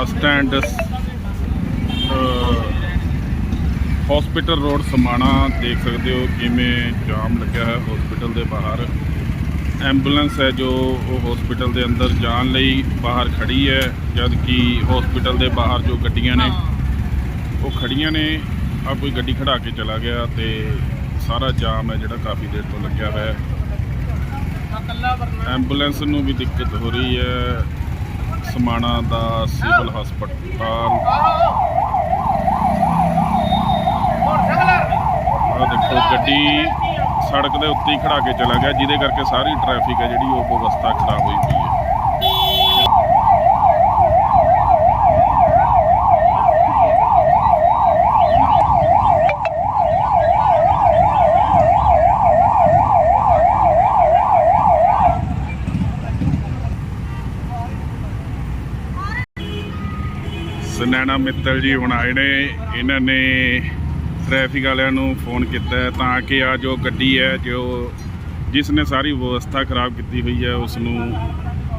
Bus stand hospital road Samana ਦੇਖ ਸਕਦੇ ਹੋ ਕਿਵੇਂ ਜਾਮ ਲੱਗਿਆ ਹੈ ਹਸਪੀਟਲ ਦੇ ਬਾਹਰ। ਐਂਬੂਲੈਂਸ ਹੈ ਜੋ ਉਹ ਹਸਪੀਟਲ ਦੇ ਅੰਦਰ ਜਾਣ ਲਈ ਬਾਹਰ ਖੜੀ ਹੈ ਜਦ ਕਿ ਹਸਪੀਟਲ ਦੇ ਬਾਹਰ ਜੋ ਗੱਡੀਆਂ ਨੇ ਉਹ ਖੜੀਆਂ ਨੇ। ਆ ਕੋਈ ਗੱਡੀ ਖੜਾ ਕੇ ਚਲਾ ਗਿਆ ਤੇ ਸਾਰਾ ਜਾਮ ਹੈ ਜਿਹੜਾ ਕਾਫੀ ਦੇਰ ਤੋਂ ਲੱਗਿਆ ਹੋਇਆ ਹੈ। ਐਂਬੂਲੈਂਸ ਨੂੰ ਵੀ ਦਿੱਕਤ ਹੋ ਰਹੀ ਹੈ। ਸਮਾਣਾ ਦਾ ਸਿਵਲ ਹਸਪਤਾਲ। ਆ ਦੇਖੋ, ਗੱਡੀ ਸੜਕ ਦੇ ਉੱਤੇ ਹੀ ਖੜਾ ਕੇ ਚਲਾ ਗਿਆ, ਜਿਹਦੇ ਕਰਕੇ ਸਾਰੀ ਟ੍ਰੈਫਿਕ ਹੈ ਜਿਹੜੀ, ਉਹ ਵਿਵਸਥਾ ਖਰਾਬ ਹੋਈ ਪਈ ਹੈ। ਸੁਨੈਣਾ ਮਿੱਤਲ ਜੀ ਹੁਣ ਆਏ ਨੇ। ਇਹਨਾਂ ਨੇ ਟ੍ਰੈਫਿਕ ਵਾਲਿਆਂ ਨੂੰ ਫੋਨ ਕੀਤਾ ਤਾਂ ਕਿ ਆ ਜੋ ਗੱਡੀ ਹੈ, ਜੋ ਜਿਸ ਨੇ ਸਾਰੀ ਵਿਵਸਥਾ ਖਰਾਬ ਕੀਤੀ ਹੋਈ ਹੈ, ਉਸ ਨੂੰ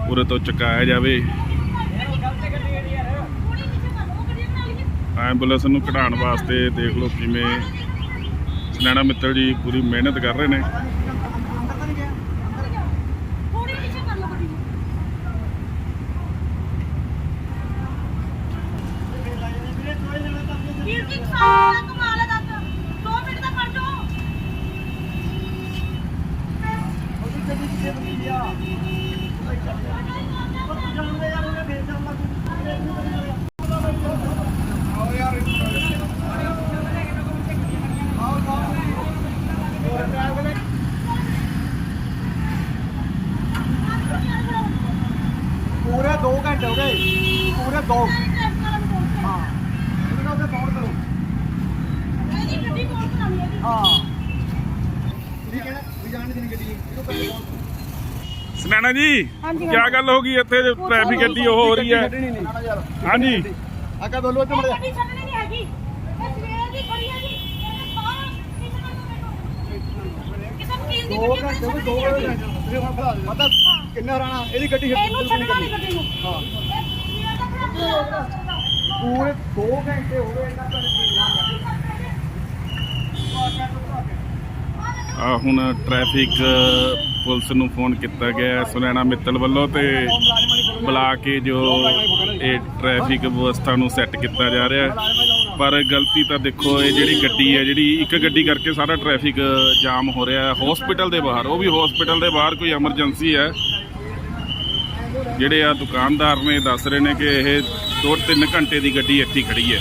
ਉਰੇ ਤੋਂ ਚੁਕਾਇਆ ਜਾਵੇ। ਐਂਬੂਲੈਂਸ ਨੂੰ ਕਢਾਉਣ ਵਾਸਤੇ ਦੇਖ ਲਓ ਕਿਵੇਂ ਸੁਨੈਣਾ ਮਿੱਤਲ ਜੀ ਪੂਰੀ ਮਿਹਨਤ ਕਰ ਰਹੇ ਨੇ ਥੋੜੀ ਪਿੱਛੇ ਕਰ ਲਓ ਗੱਡੀ ਨੂੰ ਵੀਰ ਜੀ ਸਾਰਾ ਕਮਾਲ ਹੈ ਦੱਸ। 2 ਮਿੰਟ ਦਾ ਕਰ ਜੋ। ਪੂਰੇ 2 ਘੰਟੇ ਹੋ ਗਏ। ਪੂਰੇ 2 ਹਾਂ ਇਹਦੇ ਨਾਲ ਤੇ ਫੋਨ ਕਰੋ ਇਹਦੀ ਗੱਡੀ ਕੋਲ ਕਰਾਣੀ ਹੈ ਹਾਂ ਠੀਕ ਹੈ ਵੀ ਜਾਣ ਦੀ ਗੱਡੀ। ਇਹਨੂੰ ਪਹਿਲੇ ਫੋਨ ਸੁਨੈਣਾ ਜੀ ਹਾਂਜੀ, ਕੀ ਗੱਲ ਹੋ ਗਈ ਇੱਥੇ ਟ੍ਰੈਫਿਕ ਐਡੀ ਉਹ ਹੋ ਰਹੀ ਹੈ? ਹਾਂਜੀ। ਆਕਾ ਬੋਲੋ ਤੇ ਮੜਿਆ ਗੱਡੀ ਛੱਡਣੀ ਨਹੀਂ ਹੈਗੀ। ਇਹ ਸਵੇਰ ਦੀ ਖੜੀ ਹੈ ਜੀ। ਇਹਨੇ ਬਾਹਰ ਕਿਸੇ ਨੂੰ ਕਿਸੇ ਵਕੀਲ ਦੀ 2 ਗੱਡੀ ਘੰਟੇ ਨਹੀਂ ਹੋ ਗਏ 2 ਛੱਡਣੀ ਹੈਗੀ। ਘੰਟੇ ਤੁਸੀਂ ਹੁਣ ਖੜਾ ਦੇ। ਪਤਾ ਕਿੰਨਾ ਰਾਣਾ ਇਹਦੀ ਗੱਡੀ ਇਹਨੂੰ ਛੱਡਣਾ ਨਹੀਂ ਗੱਡੀ ਨੂੰ। ਹਾਂ। ਇਹ ਸਵੇਰ ਦਾ ਖੜਾ ਪੂਰੇ 2 ਘੰਟੇ ਹੋ ਗਏ ਇਹਨਾਂ ਆ, ਹੁਣ ਟ੍ਰੈਫਿਕ ਪੁਲਿਸ ਨੂੰ ਫੋਨ ਕੀਤਾ ਗਿਆ, ਸੁਨੈਣਾ ਮਿੱਤਲ ਵੱਲੋਂ ਤੇ ਬੁਲਾ ਕੇ ਜੋ ਇਹ ਟ੍ਰੈਫਿਕ ਵਿਵਸਥਾ ਨੂੰ ਸੈੱਟ ਕੀਤਾ ਜਾ ਰਿਹਾ ਪਰ ਗਲਤੀ ਤਾਂ ਦੇਖੋ, ਇਹ ਜਿਹੜੀ ਗੱਡੀ ਹੈ, ਜਿਹੜੀ ਇੱਕ ਗੱਡੀ ਕਰਕੇ ਸਾਰਾ ਟ੍ਰੈਫਿਕ ਜਾਮ ਹੋ ਰਿਹਾ ਹੈ। ਹਸਪੀਟਲ ਦੇ ਬਾਹਰ, ਉਹ ਵੀ ਹਸਪੀਟਲ ਦੇ ਬਾਹਰ ਕੋਈ ਐਮਰਜੈਂਸੀ ਹੈ। ਜਿਹੜੇ ਆ ਦੁਕਾਨਦਾਰ ਨੇ, ਦੱਸ ਰਹੇ ਨੇ ਕਿ ਇਹ 2-3 ਘੰਟੇ ਦੀ ਗੱਡੀ ਇੱਥੇ ਹੀ ਖੜੀ ਹੈ।